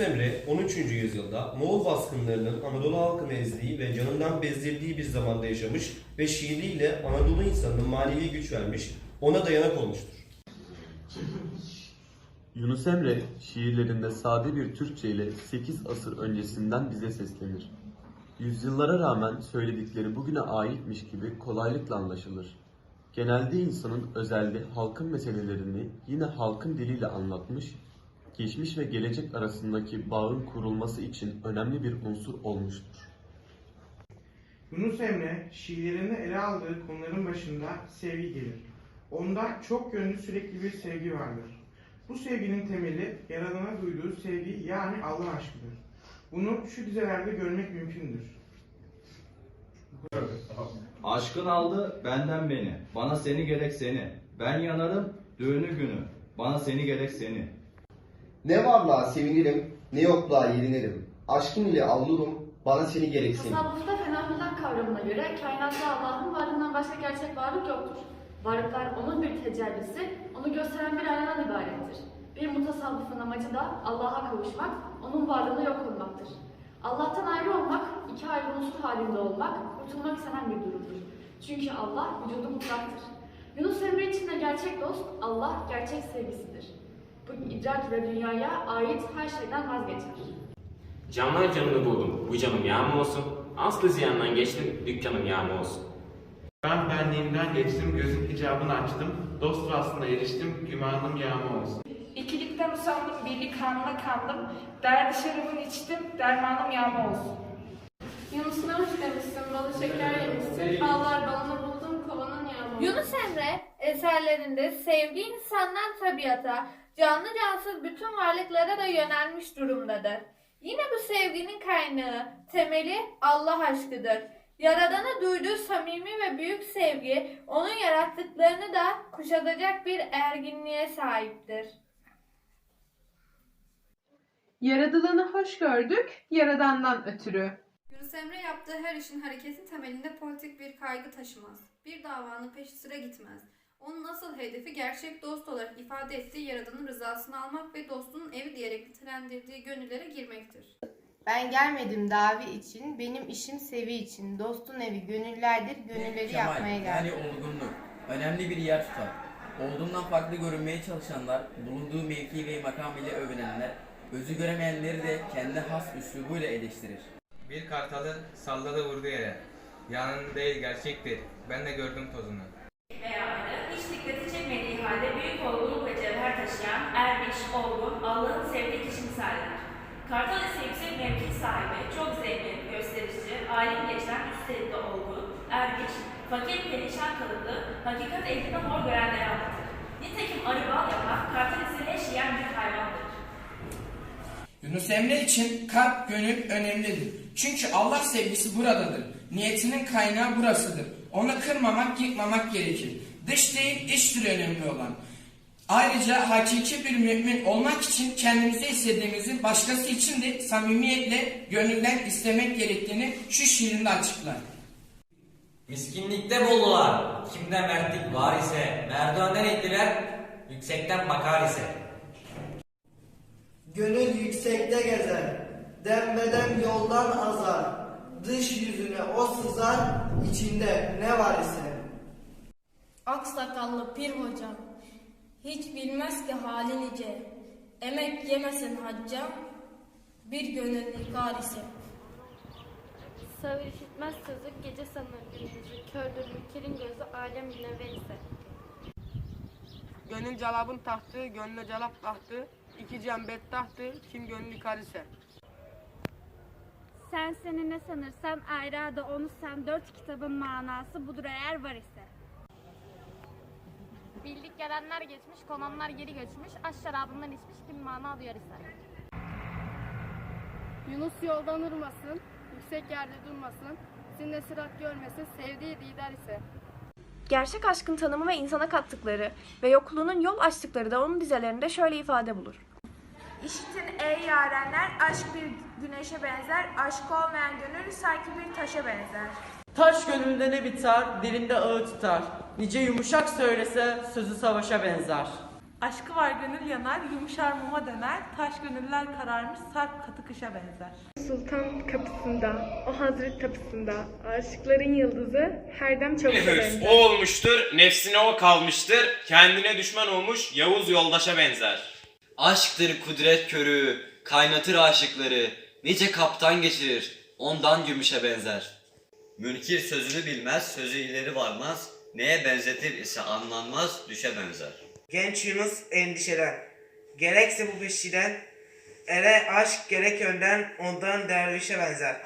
Yunus Emre 13. yüzyılda Moğol baskınlarının Anadolu halkını ezdiği ve canından bezdirdiği bir zamanda yaşamış ve şiiriyle Anadolu insanına manevi güç vermiş, ona dayanak olmuştur. Yunus Emre şiirlerinde sade bir Türkçe ile 8 asır öncesinden bize seslenir. Yüzyıllara rağmen söyledikleri bugüne aitmiş gibi kolaylıkla anlaşılır. Genelde insanın özelde halkın meselelerini yine halkın diliyle anlatmış, geçmiş ve gelecek arasındaki bağın kurulması için önemli bir unsur olmuştur. Yunus Emre şiirlerinde ele aldığı konuların başında sevgi gelir. Onda çok yönlü sürekli bir sevgi vardır. Bu sevginin temeli Yaradan'a duyduğu sevgi yani Allah aşkıdır. Bunu şu dizelerde görmek mümkündür. Aşkın aldı benden beni. Bana seni gerek seni. Ben yanarım düğünü günü. Bana seni gerek seni. Ne varlığa sevinirim, ne yokluğa yerinirim. Aşkım ile avlurum, bana seni gereksin. Tasavvufta fenomenal kavramına göre kainatta Allah'ın varlığından başka gerçek varlık yoktur. Varlıklar onun bir tecellisi, onu gösteren bir aynadan ibarettir. Bir mutasavvıfın amacı da Allah'a kavuşmak, onun varlığını yok olmaktır. Allah'tan ayrı olmak, iki ayrı unsur halinde olmak, kurtulmak istenen bir durumdur. Çünkü Allah vücudu mutlaktır. Yunus Emre için de gerçek dost, Allah gerçek sevgisidir. Bu idrak ve dünyaya ait her şeyden vazgeçer. Canlar canını buldum. Bu canım yağma olsun. Aslı ziyandan geçtim. Dükkanım yağma olsun. Ben benliğimden geçtim, gözüm hicabını açtım. Dost vasfına eriştim, gümanım yağma olsun. İkilikten usandım, birlik kanına kandım. Derdi şarabını içtim, dermanım yağma olsun. Yunus ne hoş demişsin, balı şeker yemişsin, ballar balını yağmuru. Yunus Emre eserlerinde sevgi insandan tabiata, canlı cansız bütün varlıklara da yönelmiş durumdadır. Yine bu sevginin kaynağı, temeli Allah aşkıdır. Yaradana duyduğu samimi ve büyük sevgi, onun yarattıklarını da kuşatacak bir erginliğe sahiptir. Yaradılanı hoş gördük, yaradandan ötürü. Yunus Emre yaptığı her işin hareketin temelinde politik bir kaygı taşımaz. Bir davanın peşi sıra gitmez. Onun asıl hedefi gerçek dost olarak ifade ettiği Yaradan'ın rızasını almak ve dostunun evi diyerek nitelendirdiği gönüllere girmektir. Ben gelmedim davi için, benim işim sevi için. Dostun evi gönüllerdir, gönülleri yapmaya geldim. Yani olgunluk. Önemli bir yer tutar. Olduğundan farklı görünmeye çalışanlar, bulunduğu mevki ve makam ile övünenler, özü göremeyenleri de kendi has üslubuyla eleştirir. Bir kartalın salladı vurdu yere. Yanın değil gerçektir. Ben de gördüm tozunu. Veya hiç dikkati çekmediği halde büyük olgunluk ve cevher taşıyan, ermiş, olgun, Allah'ın sevdiği kişi misalidir. Kartal ise yüksek mevki sahibi, çok zengin, gösterici, alim geçen, üstelik de olgun, ermiş, fakir, perişan kılıklı, hakikat ehlini hor görenleri anlatır. Nitekim arı bal yapan, kartal ise leş yiyen bir hayvandır. Yunus Emre için kalp, gönül önemlidir. Çünkü Allah sevgisi buradadır. Niyetinin kaynağı burasıdır. Onu kırmamak, yıkmamak gerekir. Dış değil, içtir önemli olan. Ayrıca hakiki bir mümin olmak için kendimize istediğimizi başkası için de samimiyetle gönülden istemek gerektiğini şu şiirinde açıklar. Miskinlikte bollular. Kimde mertlik var ise, merdivenden ettiler, yüksekten bakar ise. Gönül yüksekte gezer, dembedem yoldan azar. Dış yüzüne o sızar, içinde ne var ise. Aksakallı pir hocam, hiç bilmez ki hali nice. Emek yemesin hacca, bir gönül nikar ise. Sağır işitmez sözü, gece sanır gündüzü, kördür münkerin gözü, alem münevver ise. Gönül calabın tahtı, gönlü calap tahtı. İki can bedtahtı, kim gönlü kar ise. Sen seni ne sanırsan ayrı da onu sen dört kitabın manası budur eğer var ise. Bildik gelenler geçmiş, konanlar geri göçmüş, aş şarabından içmiş kim mana duyar ise. Yunus yoldan ırmasın, yüksek yerde durmasın, sizinle sırat görmesin, sevdiği didar ise. Gerçek aşkın tanımı ve insana kattıkları ve yokluğunun yol açtıkları da onun dizelerinde şöyle ifade bulur. İşitin ey yarenler, aşk bir güneşe benzer, aşk olmayan gönül sanki bir taşa benzer. Taş gönülde ne biter, dilinde ağı tutar. Nice yumuşak söylese, sözü savaşa benzer. Aşkı var gönül yanar, yumuşar muma döner, taş gönüller kararmış, sarp katı kışa benzer. Sultan kapısında, o hazret kapısında, aşıkların yıldızı her dem çabuk benzer. O olmuştur, nefsine o kalmıştır, kendine düşman olmuş Yavuz yoldaşa benzer. Aşktır kudret körü, kaynatır aşıkları, nice kaptan geçirir, ondan gümüşe benzer. Münkir sözünü bilmez, sözü ileri varmaz, neye benzetir ise anlanmaz, düşe benzer. Genç Yunus endişelen. Gerekse bu bir şeyden, ere aşk gerek önden ondan dervişe benzer.